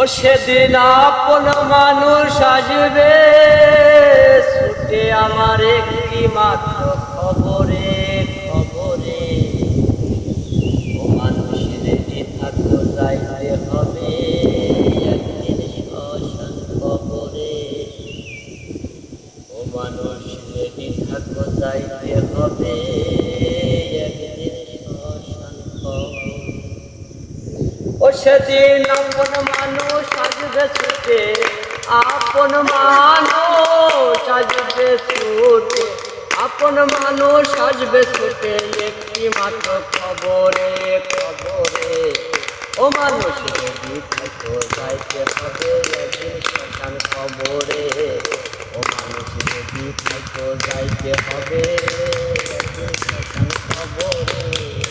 ও সেদিন আপন মানুষ আসবে, ছুটে আমার একটি মাত্র খবরে খবরে। ও মানুষ রেডি থাকতো যাইতে হবে খবরে। ও মানুষ রেডি থাকতো যাইতে হবে। সেদিন আপন মানুষ আসবে ছুটে, আপন মানুষ আসবে ছুটে, আপন মানুষ আসবে ছুটে, একটি মাত্র খবরে খবরে। ও মানুষ থাকো যাইতে হবে একদিন শ্মশান খবরে ও মানুষ, যদি যাইতে হবে একদিন শ্মশান খবরে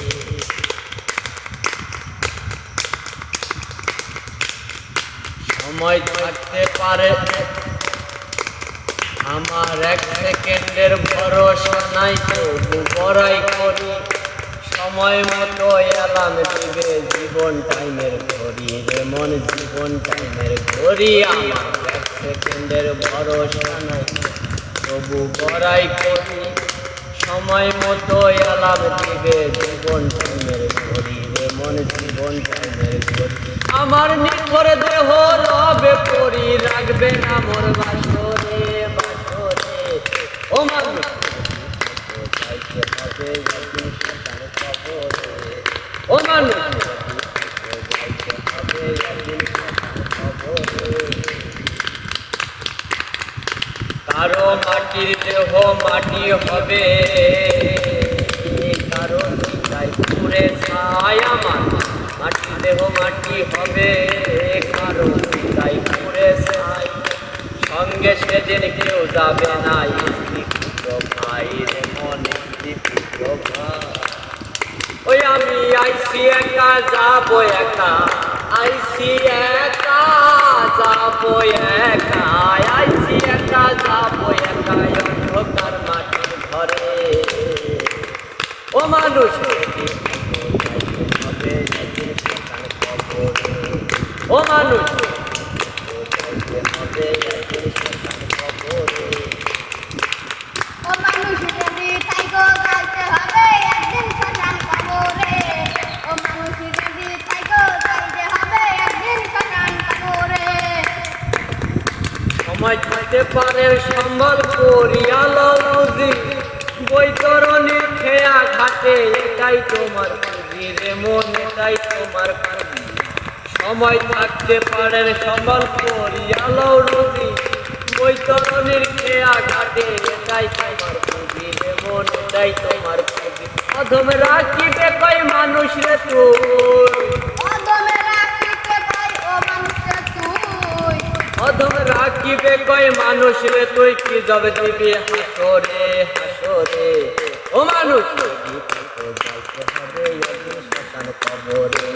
সময় থাকতে পারে। আমার এক সেকেন্ডের ভরসা নাই, তবু বড়াই করি। সময় মতো এলাম দিবে জীবন টাইমের ঘড়ি রে, মন জীবন টাইমের ঘড়ি। আমার এক সেকেন্ডের ভরসা নাই, তবু বড়াই করি। সময় মতো এলাম দিবে জীবন টাইমের ঘড়ি আমার নির্ভর দেহ রবে পরি রাখবে না মোর ও ও কারও মাটির দেহ মাটি হবে। পুরে ছাই আমার মাটির দেহ, মাটি হবে কারও তাই পুরে ছাই, সঙ্গে সেদিন কেউ যাবে না স্ত্রী পুত্র ভাই রে মনে ওই আমি আইসি একা, যাব একা। আইসি একা, যাব একা। আইসি একা, যাব একা অন্ধকার মাটির ঘরে। ও মানুষ কবরে সময় থাকতে পারে সম্বল করিয়াল বুঝি। বৈতরণীর খেয়া ঘাটে এটাই তোমার পুঁজি রে তোমার পুঁজি। সময় থাকতে পারে সম্বল করিয়াল রুজি বৈতরণীর খেয়া ঘাটে এটাই তোমার পুঁজি মন এটাই তোমার পুঁজি। অধম রাখিবে কই মানুষ রে তুই। রাখিতে তুই। অধম রাখিবে কয় মানুষ রে তুই কি জব দিবি হাসরে হাসরে। ও মানুষ যাইতে হবে শ্মশান কবরে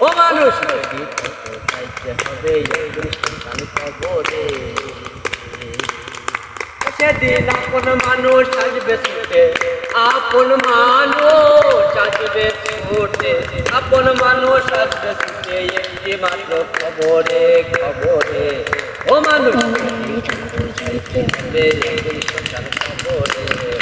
ও মানুষ। সেদিন আপন মানুষ আসবে ছুটে আপন মানুষ আসবে ছুটে। আপন মানুষ আসবে ছুটে একটি মাত্র খবরে খবরে। ও মানুষ। খবরে